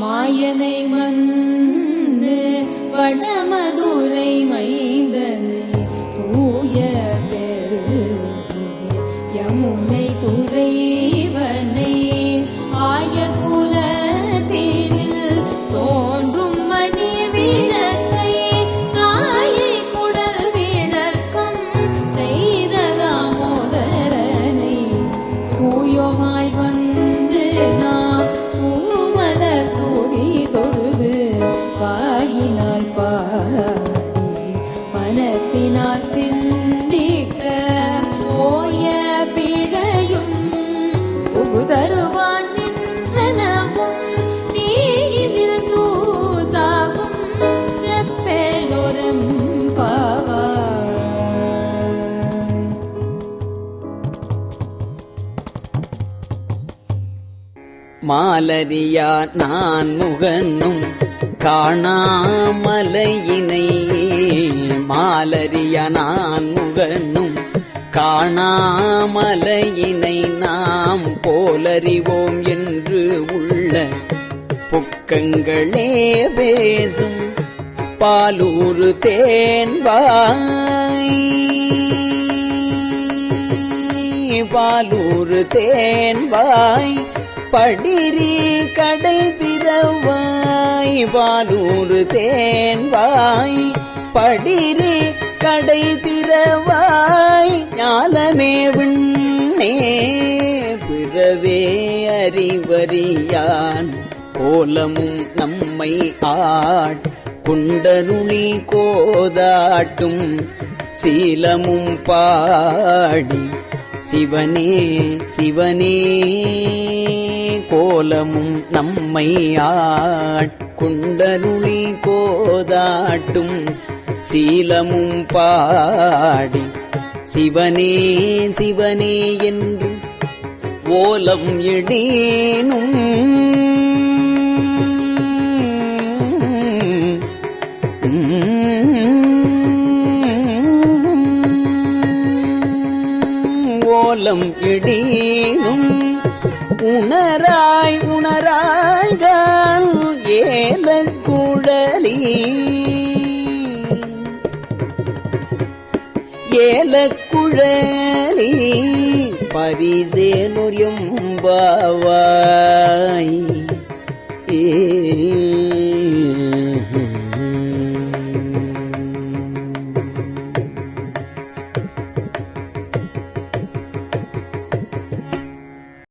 மாயனை மண்ணு வடமதுரை மைந்தனே வாயினால் பாடி மனத்தினால் சிந்திக்க ஓய பிழையும் புகுதருவான் நின்றனவும் நீதில் தூசாகும் செப்பேலோரம் மாலரியா நான் முகனும் காணாமலையினை மாலறிய நான் முகனும் காணாமலையினை நாம் போலறிவோம் என்று உள்ள புக்கங்களே பேசும் பாலூரு தேன்பாய் பாலூரு தேன்பாய் படிரி கடை திறவாய் பாலூரு தேன்வாய். படிரி கடை திறவாய் ஞாலமே விண்ணே. பிறவே அறிவறியான் கோலமும் நம்மை ஆட். குண்டருளி கோதாட்டும் சீலமும் பாடி. சிவனே சிவனே. கோலமும் நம்மை ஆட்குண்டருளி கோதாட்டும். சீலமும் பாடி சிவனே சிவனே என்று ஓலம் எடேனும். ஓலம் எடேனும். உணராய் உணராய்கான் ஏல குழலி ஏல குழலி பரிசேலுரியம் பாவாய். ஏ